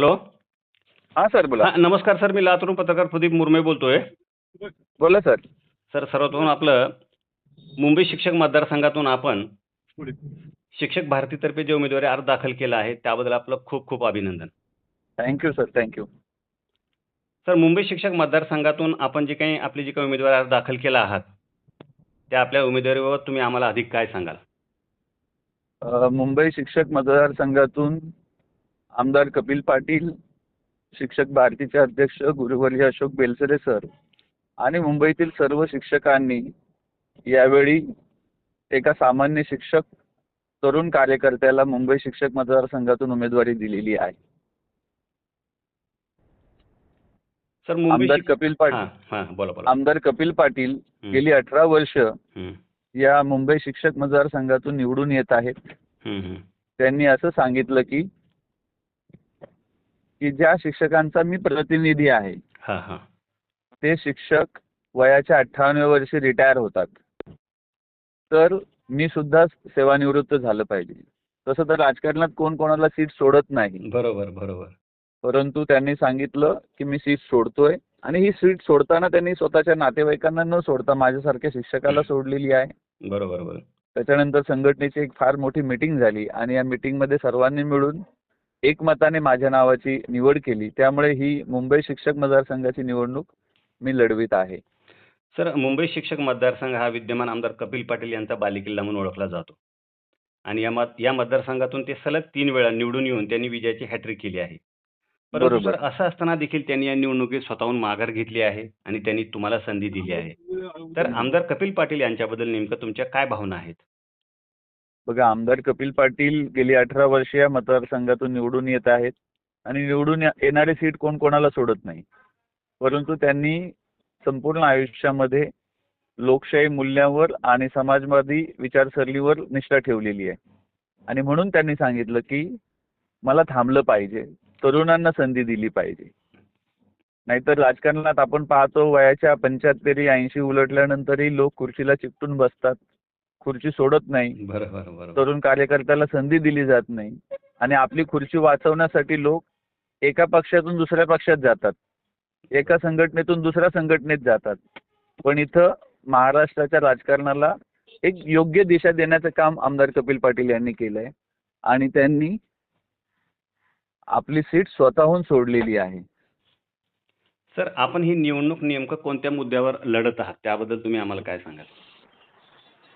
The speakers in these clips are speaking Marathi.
हॅलो हां सर बोला. हा नमस्कार सर मी लातूरून पत्रकार प्रदीप मुरमे बोलतोय. बोला सर सर सर्वप्रथम आपलं मुंबई शिक्षक मतदारसंघातून आपण शिक्षक भारतीतर्फे जे उमेदवारी अर्ज दाखल केला आहे त्याबद्दल आपलं खूप खूप अभिनंदन. Thank you sir thank you sir Mumbai शिक्षक मतदारसंघातून आपण जे काही आपली जी काही उमेदवारी अर्ज दाखल केला आहात त्या आपल्या उमेदवारीबाबत तुम्ही आम्हाला अधिक काय सांगाल? अ, मुंबई शिक्षक मतदारसंघातून आमदार कपिल पाटील शिक्षक भारतीचे अध्यक्ष गुरुवर्य अशोक बेलसरे सर आणि मुंबईतील सर्व शिक्षकांनी यावेळी एका सामान्य शिक्षक तरुण कार्यकर्त्याला मुंबई शिक्षक मतदारसंघातून उमेदवारी दिलेली आहे. आमदार कपिल पाटील बोला बोला. आमदार कपिल पाटील गेली अठरा वर्ष या मुंबई शिक्षक मतदारसंघातून निवडून येत आहेत. त्यांनी असं सांगितलं की की ज्या शिक्षकांचा मी प्रतिनिधी आहे ते शिक्षक वयाच्या अठ्ठावन्न वर्षी रिटायर होतात. तर मी सुद्धा सेवानिवृत्त झालं पाहिजे. तसं तर राजकारणात कोण कोणाला सीट सोडत नाही. बरोबर बरोबर. परंतु त्यांनी सांगितलं की मी सीट सोडतोय आणि ही सीट सोडताना त्यांनी स्वतःच्या नातेवाईकांना न सोडता माझ्यासारख्या शिक्षकाला सोडलेली आहे. बरोबर बरोबर. त्याच्यानंतर संघटनेची एक फार मोठी मिटिंग झाली आणि या मिटिंगमध्ये सर्वांनी मिळून एकमताने माझ्या नावाची निवड केली त्यामुळे ही मुंबई शिक्षक मतदारसंघाची निवडणूक मी लढवित आहे. सर मुंबई शिक्षक मतदारसंघ हा विद्यमान आमदार कपिल पाटील यांचा बालेकिल्ला म्हणून ओळखला जातो. आणि या मत या मतदारसंघातून ते सलग तीन वेळा निवडून येऊन त्यांनी विजयाची हॅट्रिक केली आहे. परंतु बरोबर. सर असं असताना देखील त्यांनी या निवडणुकीत स्वतःहून माघार घेतली आहे आणि त्यांनी तुम्हाला संधी दिली आहे. तर आमदार कपिल पाटील यांच्याबद्दल नेमकं तुमच्या काय भावना आहेत? बघा आमदार कपिल पाटील गेली अठरा वर्ष या मतदारसंघातून निवडून येत आहेत आणि निवडून येणारे येणारी सीट कोण कोणाला सोडत नाही. परंतु त्यांनी संपूर्ण आयुष्यामध्ये लोकशाही मूल्यावर आणि समाजवादी विचारसरणीवर निष्ठा ठेवलेली आहे. आणि म्हणून त्यांनी सांगितलं की मला थांबलं पाहिजे. तरुणांना संधी दिली पाहिजे. नाहीतर राजकारणात आपण पाहतो वयाच्या पंच्याहत्तरी ऐंशी उलटल्यानंतरही लोक खुर्चीला चिकटून बसतात. खुर्ची सोडत नाही. बरोबर तरुण कार्यकर्त्याला संधी दिली जात नाही. आणि आपली खुर्ची वाचवण्यासाठी लोक एका पक्षातून दुसऱ्या पक्षात जातात. एका संघटनेतून दुसऱ्या संघटनेत जातात. पण इथं महाराष्ट्राच्या राजकारणाला एक योग्य दिशा देण्याचं काम आमदार कपिल पाटील यांनी केलंय. आणि त्यांनी आपली सीट स्वतःहून सोडलेली आहे. सर आपण ही निवडणूक नेमकं कोणत्या मुद्द्यावर लढत आहात? त्याबद्दल तुम्ही आम्हाला काय सांगाल?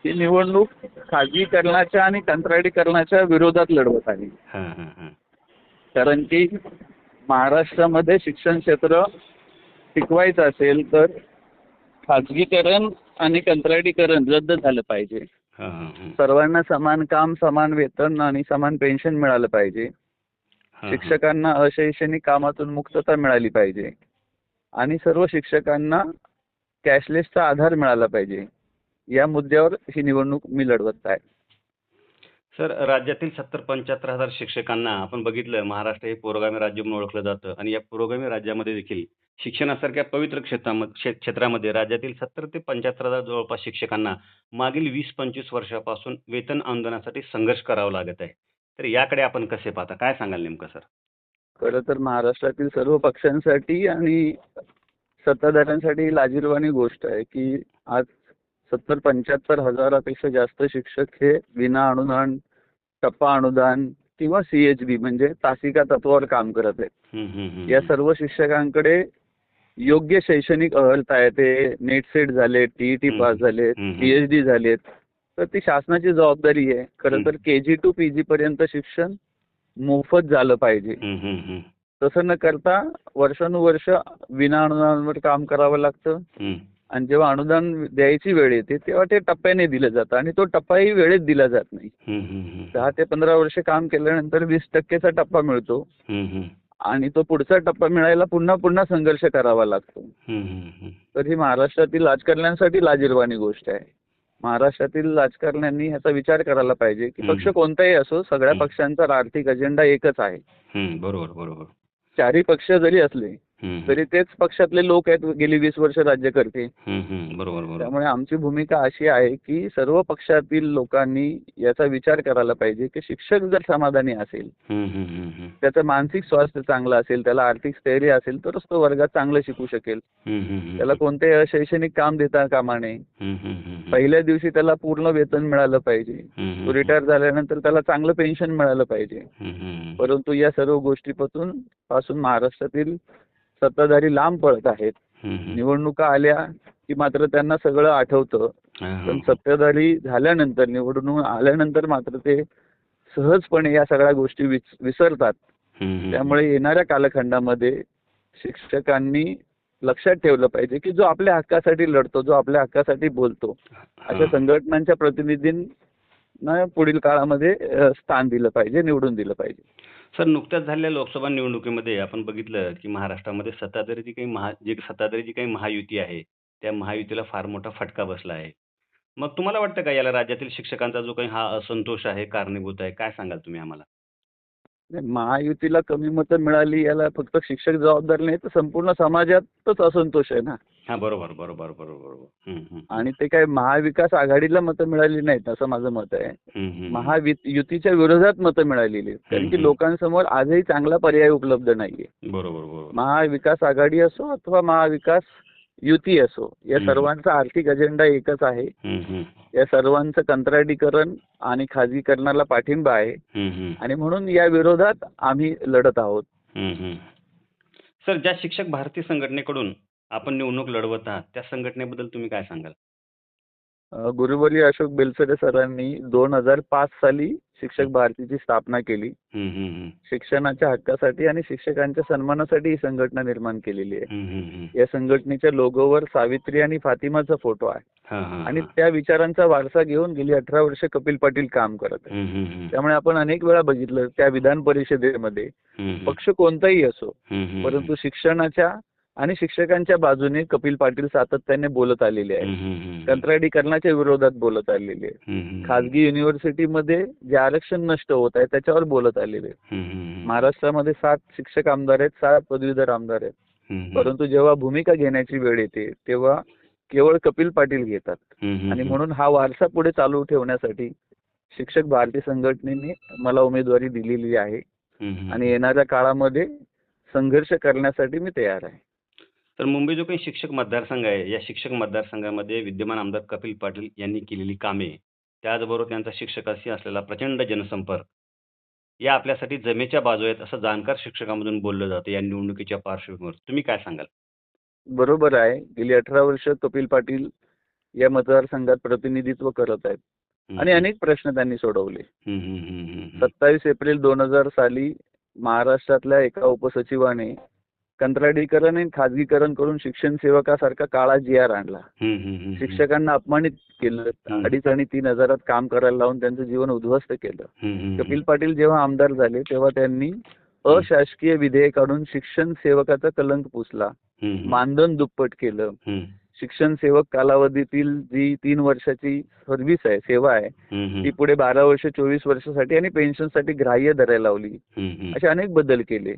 ही निवडणूक खाजगीकरणाच्या आणि कंत्राटीकरणाच्या विरोधात लढवत आहे. हां हां हां. कारण की महाराष्ट्रामध्ये शिक्षण क्षेत्र टिकवायचं असेल तर खाजगीकरण आणि कंत्राटीकरण रद्द झालं पाहिजे. सर्वांना समान काम समान वेतन आणि समान पेन्शन मिळालं पाहिजे. शिक्षकांना अशैक्षणिक कामातून मुक्तता मिळाली पाहिजे. आणि सर्व शिक्षकांना कॅशलेसचा आधार मिळाला पाहिजे. या मुद्द्यावर ही निवडणूक मी लढवत आहे. सर राज्यातील सत्तर पंच्याहत्तर हजार शिक्षकांना आपण बघितलं महाराष्ट्र हे पुरोगामी राज्य म्हणून ओळखलं जातं आणि या पुरोगामी राज्यामध्ये देखील शिक्षणासारख्या पवित्र क्षेत्रामध्ये क्षेत्रामध्ये राज्यातील सत्तर ते पंच्याहत्तर हजार जवळपास शिक्षकांना मागील वीस पंचवीस वर्षापासून वेतन आंदोलनासाठी संघर्ष करावा लागत आहे. तर याकडे आपण कसे पाहता? काय सांगाल नेमकं सर? खरं तर महाराष्ट्रातील सर्व पक्षांसाठी आणि सत्ताधाऱ्यांसाठी लाजीरवाणी गोष्ट आहे की आज सत्तर पंच्याहत्तर हजारापेक्षा जास्त शिक्षक हे विना अनुदान टप्पा अनुदान किंवा सी एच बी म्हणजे तासिका तत्वावर काम करत आहेत. या सर्व शिक्षकांकडे योग्य शैक्षणिक अहलता आहे ते नेट सेट झाले टीईटी हम्म. पास झालेत हम्म. पीएचडी झालेत तर ती शासनाची जबाबदारी आहे खरं तर के जी टू पी जी पर्यंत शिक्षण मोफत झालं पाहिजे. तसं न करता वर्षानुवर्ष विना अनुदानावर काम करावं लागतं. आणि जेव्हा अनुदान द्यायची वेळ येते तेव्हा ते टप्प्याने दिलं जातं आणि तो टप्पाही वेळेत दिला जात नाही. दहा ते पंधरा वर्ष काम केल्यानंतर वीस टक्केचा टप्पा मिळतो. आणि तो पुढचा टप्पा मिळायला पुन्हा पुन्हा संघर्ष करावा लागतो. तर ही महाराष्ट्रातील राजकारण्यांसाठी लाजीरवाणी गोष्ट आहे महाराष्ट्रातील राजकारण्यांनी ह्याचा विचार करायला पाहिजे की पक्ष. कोणताही असो सगळ्या. पक्षांचा आर्थिक अजेंडा एकच आहे बरोबर बरोबर चारही पक्ष जरी असले. तरी तेच पक्षातले लोक आहेत गेली वीस वर्ष राज्य करते. त्यामुळे आमची भूमिका अशी आहे की सर्व पक्षातील लोकांनी याचा विचार करायला पाहिजे की शिक्षक जर समाधानी असेल. त्याचं मानसिक स्वास्थ्य चांगलं असेल त्याला आर्थिक स्थैर्य असेल तरच तो वर्गात चांगलं शिकू शकेल. त्याला कोणते शैक्षणिक काम देता कामा नये. पहिल्या दिवशी त्याला पूर्ण वेतन मिळालं पाहिजे. तो रिटायर झाल्यानंतर त्याला चांगलं पेन्शन मिळालं पाहिजे. परंतु या सर्व गोष्टीपासून पासून महाराष्ट्रातील सत्ताधारी लांब पळत आहेत. निवडणुका आल्या की मात्र त्यांना सगळं आठवतं. पण सत्ताधारी झाल्यानंतर निवडणूक आल्यानंतर मात्र ते सहजपणे या सगळ्या गोष्टी विस- विसरतात. त्यामुळे येणाऱ्या कालखंडामध्ये शिक्षकांनी लक्षात ठेवलं पाहिजे की जो आपल्या हक्कासाठी लढतो जो आपल्या हक्कासाठी बोलतो अशा. संघटनांच्या प्रतिनिधींना पुढील काळामध्ये स्थान दिलं पाहिजे निवडून दिलं पाहिजे सर नुकत्याच झालेल्या लोकसभा निवडणुकीमध्ये आपण बघितलं की महाराष्ट्रामध्ये सत्ताधारी जी काही महा जी सत्ताधारी जी काही महायुती आहे त्या महायुतीला फार मोठा फटका बसला आहे. मग तुम्हाला वाटतं का याला राज्यातील शिक्षकांचा जो काही हा असंतोष आहे कारणीभूत आहे काय सांगाल तुम्ही आम्हाला? महायुतीला कमी मतं मिळाली याला फक्त शिक्षक जबाबदार नाही तर संपूर्ण समाजातच असंतोष आहे ना हा बरोबर बरोबर बरोबर. आणि ते काय महाविकास आघाडीला मतं मिळाली नाहीत असं माझं मत आहे. महायुतीच्या विरोधात मतं मिळालेली आहेत. कारण की. लोकांसमोर आजही चांगला पर्याय उपलब्ध नाहीये बरोबर बरोबर महाविकास आघाडी असो अथवा महाविकास युती असो या. सर्वांचा आर्थिक अजेंडा एकच आहे. या सर्वांचं कंत्राटीकरण आणि खाजगीकरणाला पाठिंबा आहे. आणि म्हणून या विरोधात आम्ही लढत आहोत. सर ज्या शिक्षक भारती संघटनेकडून आपण निवडणूक लढवत आहात त्या संघटनेबद्दल तुम्ही काय सांगाल गुरुवर्य अशोक बेलसरे सरांनी दोन हजार पाच साली शिक्षक भारतीची स्थापना केली. शिक्षणाच्या हक्कासाठी आणि शिक्षकांच्या सन्मानासाठी ही संघटना निर्माण केलेली आहे. या संघटनेच्या लोगोवर सावित्री आणि फातिमाचा फोटो आहे आणि. त्या विचारांचा वारसा घेऊन गेली अठरा वर्ष कपिल पाटील काम करत आहे. त्यामुळे आपण अनेक वेळा बघितलं त्या विधान परिषदेमध्ये. पक्ष कोणताही असो. परंतु शिक्षणाच्या आणि शिक्षकांच्या बाजूने कपिल पाटील सातत्याने बोलत आलेले आहेत. कंत्राटीकरणाच्या विरोधात बोलत आलेले आहेत. खाजगी युनिव्हर्सिटीमध्ये जे आरक्षण नष्ट होत आहे त्याच्यावर बोलत आलेले. महाराष्ट्रामध्ये सात शिक्षक आमदार आहेत सात पदवीधर आमदार आहेत. परंतु जेव्हा भूमिका घेण्याची वेळ येते तेव्हा केवळ कपिल पाटील घेतात आणि. म्हणून हा वारसा पुढे चालू ठेवण्यासाठी शिक्षक भारती संघटनेने मला उमेदवारी दिलेली आहे. आणि येणाऱ्या काळामध्ये संघर्ष करण्यासाठी मी तयार आहे तर मुंबई जो काही शिक्षक मतदारसंघ आहे या शिक्षक मतदारसंघामध्ये विद्यमान आमदार कपिल पाटील यांनी केलेली कामे त्याचबरोबर त्यांचा शिक्षकाशी असलेला प्रचंड जनसंपर्क या आपल्यासाठी जमेच्या बाजू आहेत असं जाणकार शिक्षकांमधून बोललं जातं या निवडणुकीच्या पार्श्वभूमीवर. तुम्ही काय सांगाल? बरोबर आहे. गेली अठरा वर्ष कपिल पाटील या मतदारसंघात प्रतिनिधित्व करत आहेत. आणि अनेक प्रश्न त्यांनी सोडवले. सत्तावीस एप्रिल दोन हजार साली महाराष्ट्रातल्या एका उपसचिवाने कंत्राटीकरण आणि खाजगीकरण करून शिक्षण सेवकासारखा काळा जी आर आणला. शिक्षकांना अपमानित केलं. अडीच आणि तीन हजारात काम करायला लावून त्यांचं जीवन उद्ध्वस्त केलं. कपिल पाटील जेव्हा आमदार झाले तेव्हा त्यांनी अशासकीय विधेयक काढून शिक्षण सेवकाचा कलंक पुसला. मानधन दुप्पट केलं. शिक्षण सेवक कालावधीतील जी तीन वर्षाची सर्व्हिस आहे सेवा आहे. ती पुढे बारा वर्ष चोवीस वर्षासाठी आणि पेन्शनसाठी ग्राह्य धरायला लावली. असे अनेक बदल केले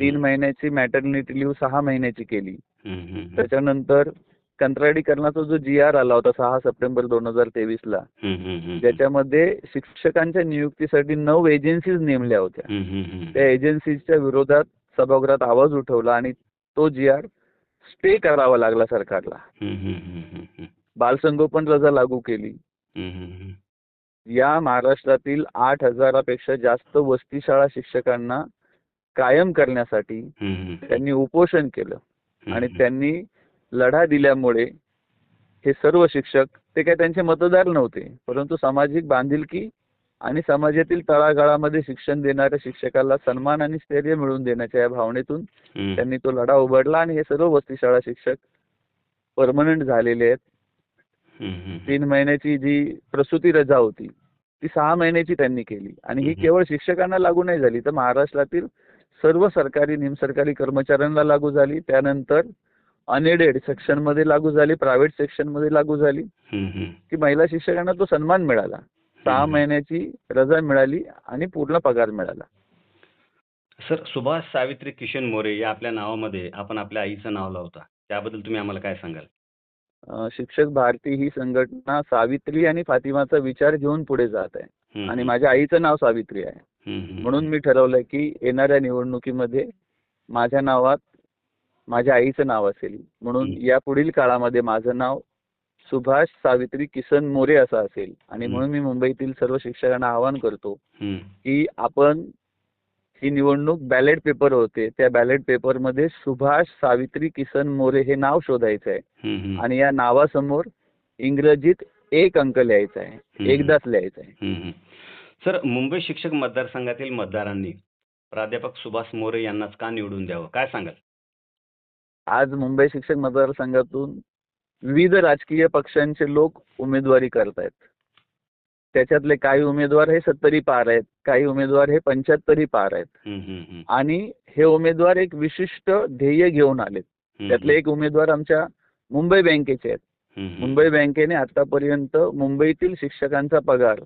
तीन महिन्याची मॅटर्निटी लिव्ह सहा महिन्याची केली. त्याच्यानंतर कंत्राटीकरणाचा जो जी आर आला होता सहा सप्टेंबर दोन हजार तेवीस ला. ज्याच्यामध्ये शिक्षकांच्या नियुक्तीसाठी नऊ एजन्सीज नेमल्या होत्या. त्या एजन्सीजच्या विरोधात सभागृहात आवाज उठवला आणि तो जी आर स्टे करावा लागला सरकारला. बालसंगोपन रजा लागू केली. या महाराष्ट्रातील आठ हजारापेक्षा जास्त वस्तीशाळा शिक्षकांना कायम करण्यासाठी. त्यांनी उपोषण केलं आणि. त्यांनी लढा दिल्यामुळे हे सर्व शिक्षक ते काय त्यांचे मतदार नव्हते परंतु सामाजिक बांधिलकी आणि समाजातील तळागाळामध्ये शिक्षण देणाऱ्या शिक्षकाला सन्मान आणि स्थैर्य मिळवून देण्याच्या या भावनेतून. त्यांनी तो लढा उघडला आणि हे सर्व वस्तीशाळा शिक्षक परमनंट झालेले आहेत. तीन महिन्याची जी प्रसूती रजा होती ती सहा महिन्याची त्यांनी केली आणि ही. केवळ शिक्षकांना लागू नाही झाली तर महाराष्ट्रातील सर्व सरकारी निमसरकारी कर्मचाऱ्यांना लागू झाली त्यानंतर अनएडेड सेक्शनमध्ये लागू झाली प्रायव्हेट सेक्शनमध्ये लागू झाली. की महिला शिक्षकांना तो सन्मान मिळाला सहा. महिन्याची रजा मिळाली आणि पूर्ण पगार मिळाला. सर सुभाष सावित्री किशन मोरे या आपल्या नावामध्ये आपण आपल्या आईचं नाव लावता. त्याबद्दल तुम्ही आम्हाला काय सांगाल? शिक्षक भारती ही संघटना सावित्री आणि फातिमाचा विचार घेऊन पुढे जात आहे. आणि माझ्या आईचं नाव सावित्री आहे. म्हणून मी ठरवलंय की येणाऱ्या निवडणुकीमध्ये माझ्या नावात माझ्या आईचं नाव असेल. म्हणून. या पुढील काळामध्ये माझं नाव सुभाष सावित्री किसन मोरे असं असेल. आणि. म्हणून मी मुंबईतील सर्व शिक्षकांना आवाहन करतो की आपण ही निवडणूक बॅलेट पेपर होते. त्या बॅलेट पेपरमध्ये सुभाष सावित्री किसन मोरे हे नाव शोधायचं आहे. आणि या नावासमोर इंग्रजीत एक अंक लिहायचा आहे. एकदाच लिहायचा आहे. सर मुंबई शिक्षक मतदारसंघातील मतदारांनी प्राध्यापक सुभाष मोरे यांनाच का निवडून द्यावं? काय सांगाल? आज मुंबई शिक्षक मतदारसंघातून विविध राजकीय पक्षांचे लोक उमेदवारी करत आहेत त्याच्यातले काही उमेदवार हे सत्तरी पार आहेत काही उमेदवार हे पंच्याहत्तरी पार आहेत. आणि हे उमेदवार एक विशिष्ट ध्येय घेऊन आलेत. त्यातले एक उमेदवार आमच्या मुंबई बँकेचे आहेत. मुंबई बँकेने आतापर्यंत मुंबईतील शिक्षकांचा पगार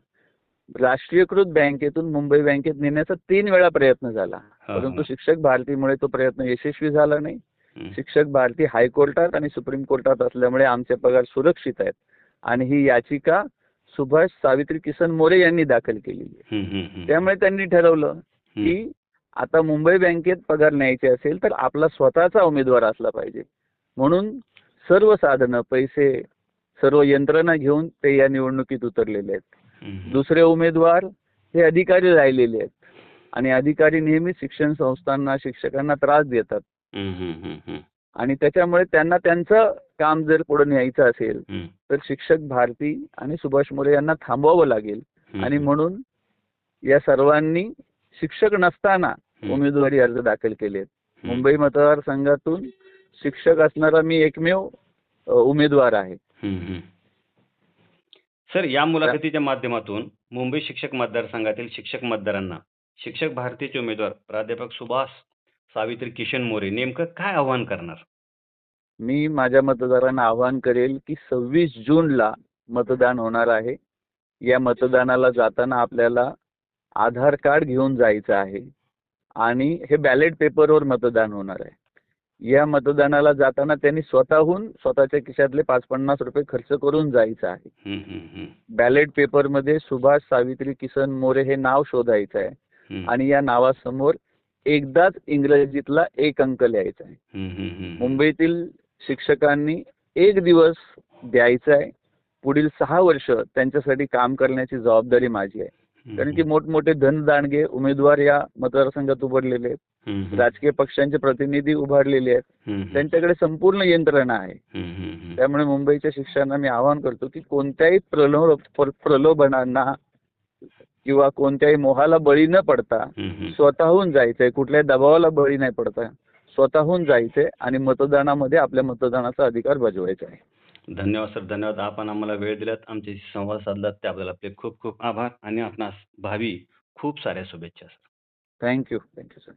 राष्ट्रीयकृत बँकेतून मुंबई बँकेत नेण्याचा तीन वेळा प्रयत्न झाला. परंतु. शिक्षक भारतीमुळे तो प्रयत्न यशस्वी झाला नाही. शिक्षक भारती हायकोर्टात आणि सुप्रीम कोर्टात असल्यामुळे आमचे पगार सुरक्षित आहेत. आणि ही याचिका सुभाष सावित्री किसन मोरे यांनी दाखल केलेली आहे. त्यामुळे त्यांनी ठरवलं की आता मुंबई बँकेत पगार न्यायचे असेल तर आपला स्वतःचा उमेदवार असला पाहिजे. म्हणून सर्व साधनं पैसे सर्व यंत्रणा घेऊन ते या निवडणुकीत उतरलेले आहेत. दुसरे उमेदवार हे अधिकारी राहिलेले आहेत. आणि अधिकारी नेहमी शिक्षण संस्थांना शिक्षकांना त्रास देतात. आणि त्याच्यामुळे त्यांना त्यांचं काम जर पुढे न्यायचं असेल तर शिक्षक भारती आणि सुभाष मोरे यांना थांबवावं लागेल. आणि म्हणून या सर्वांनी शिक्षक नसताना उमेदवारी अर्ज दाखल केलेत. मुंबई मतदारसंघातून शिक्षक असणारा मी एकमेव उमेदवार आहे. सर या मुलाखतीच्या माध्यमातून मुंबई शिक्षक मतदारसंघातील शिक्षक मतदारांना शिक्षक भारतीचे उमेदवार प्राध्यापक सुभाष सावित्री किशन मोरे नेमकं काय आव्हान करणार? मी माझ्या मतदारांना आवाहन करेल की सव्वीस जूनला मतदान होणार आहे. या मतदानाला जाताना आपल्याला आधार कार्ड घेऊन जायचं आहे आणि हे बॅलेट पेपरवर मतदान होणार आहे. या मतदानाला जाताना त्यांनी स्वतःहून स्वतःच्या खिशातले पाच पन्नास रुपये खर्च करून जायचं आहे. बॅलेट पेपरमध्ये सुभाष सावित्री किसन मोरे हे नाव शोधायचं आहे. आणि या नावासमोर एकदाच इंग्रजीतला एक अंक लिहायचा आहे. मुंबईतील शिक्षकांनी एक दिवस द्यायचा आहे. पुढील सहा वर्ष त्यांच्यासाठी काम करण्याची जबाबदारी माझी आहे. कारण की मोठमोठे धनदांडगे उमेदवार या मतदारसंघात उभारलेले आहेत. राजकीय पक्षांचे प्रतिनिधी उभारलेले आहेत. त्यांच्याकडे संपूर्ण यंत्रणा आहे. त्यामुळे मुंबईच्या शिक्षकांना मी आवाहन करतो की कोणत्याही प्रलो प्र- प्रलोभनांना किंवा कोणत्याही मोहाला बळी न पडता. स्वतःहून जायचंय. कुठल्याही दबावाला बळी नाही पडता स्वतःहून जायचंय आणि मतदानामध्ये आपल्या मतदानाचा अधिकार बजवायचा आहे. धन्यवाद सर. धन्यवाद. आपण आम्हाला वेळ दिलात आमच्याशी संवाद साधलात. त्याबद्दल आपले खूप खूप आभार आणि आपणास भावी खूप साऱ्या शुभेच्छा सर. Thank you thank you sir